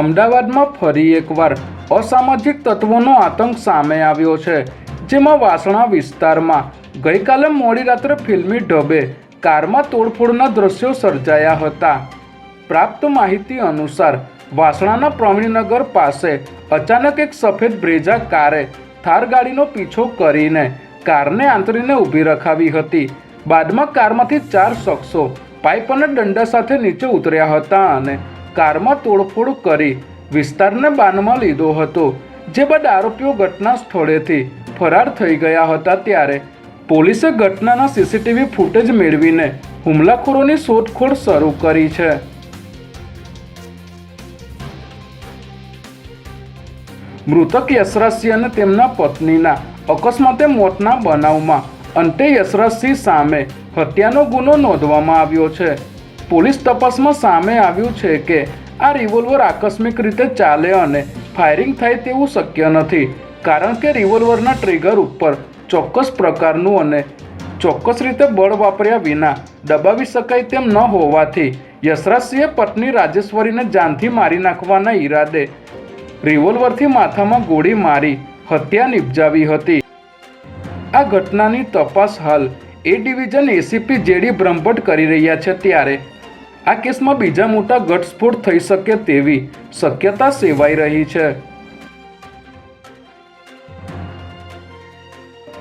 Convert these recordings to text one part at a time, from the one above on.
અમદાવાદમાં ફરી એકવાર અસામાજિક તત્વોનો આતંક સામે આવ્યો છે, જેમાં વાસણા વિસ્તારમાં ગઈકાલે મોડી રાત્રે ફિલ્મી ઢબે કારમાં તોડફોડના દ્રશ્યો સર્જાયા હતા. પ્રાપ્ત માહિતી અનુસાર, વાસણાના પ્રવીણનગર પાસે અચાનક એક સફેદ બ્રેઝા કારે થાર ગાડીનો પીછો કરીને કારને આંતરીને ઊભી રખાવી હતી. બાદમાં કારમાંથી ચાર શખ્સો પાઇપ અને દંડા સાથે નીચે ઉતર્યા હતા અને કારમાં તોડફોડ કરી વિસ્તારને બાનમાં લીધો હતો, જે બાદ આરોપીઓ ઘટના સ્થળેથી ફરાર થઈ ગયા હતા ત્યારે પોલીસે ઘટનાના સીસીટીવી ફૂટેજ મેળવીને હુમલાખોરોની શોધખોળ શરૂ કરી છે. મૃતક યશરાજસિંહ અને તેમના પત્નીના અકસ્માતે મોતના બનાવમાં અંતે યશરાજસિંહ સામે હત્યાનો ગુનો નોંધવામાં આવ્યો છે. પોલીસ તપાસમાં સામે આવ્યું છે કે આ રિવોલ્વર આકસ્મિક રીતે ચાલે અને ફાયરિંગ થાય તેવું શક્ય નથી. કારણ કે રિવોલ્વરના ટ્રિગર ઉપર ચોક્કસ પ્રકારનું અને ચોક્કસ રીતે બળ વાપર્યા વિના દબાવી શકાય તેમ ન હોવાથી યશરાજસિંહે પત્ની રાજેશ્વરીને જાનથી મારી નાખવાના ઈરાદે રિવોલ્વરથી માથામાં ગોળી મારી હત્યા નિપજાવી હતી. આ ઘટનાની તપાસ હાલ A division ACP JD Brahmbhatt કરી રહ્યા છે ત્યારે આ કેસમાં બીજા મોટા ઘટસ્ફોટ થઈ શકે તેવી શક્યતા સેવાઈ રહી છે.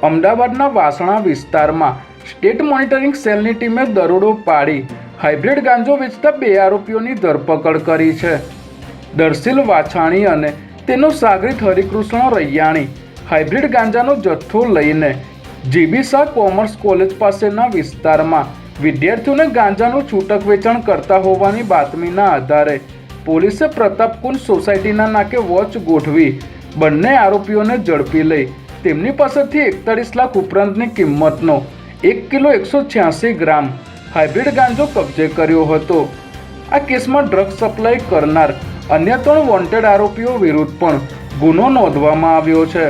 અમદાવાદના વાસણા વિસ્તારમાં સ્ટેટ મોનિટરિંગ સેલની ટીમે દરોડો પાડી હાઇબ્રિડ ગાંજો વેચતા બે આરોપીઓની ધરપકડ કરી છે. દર્શિલ વાછાણી અને તેનો સાગરીત હરિકૃષ્ણ રૈયાણી હાઇબ્રિડ ગાંજાનો જથ્થો લઈને જીબી શાહ કોમર્સ કોલેજ પાસેના વિસ્તારમાં વિદ્યાર્થીઓને ગાંજાનું છૂટક વેચાણ કરતા હોવાની બાતમીના આધારે પોલીસે પ્રતાપકુંજ સોસાયટીના નાકે વોચ ગોઠવી બંને આરોપીઓને ઝડપી લઈ. તેમની પાસેથી એકતાળીસ લાખ ઉપરાંતની કિંમતનો એક કિલો એકસો છ્યાસી ગ્રામ હાઇબ્રિડ ગાંજો કબજે કર્યો હતો. આ કેસમાં ડ્રગ સપ્લાય કરનાર અન્ય ત્રણ વોન્ટેડ આરોપીઓ વિરુદ્ધ પણ ગુનો નોંધવામાં આવ્યો છે.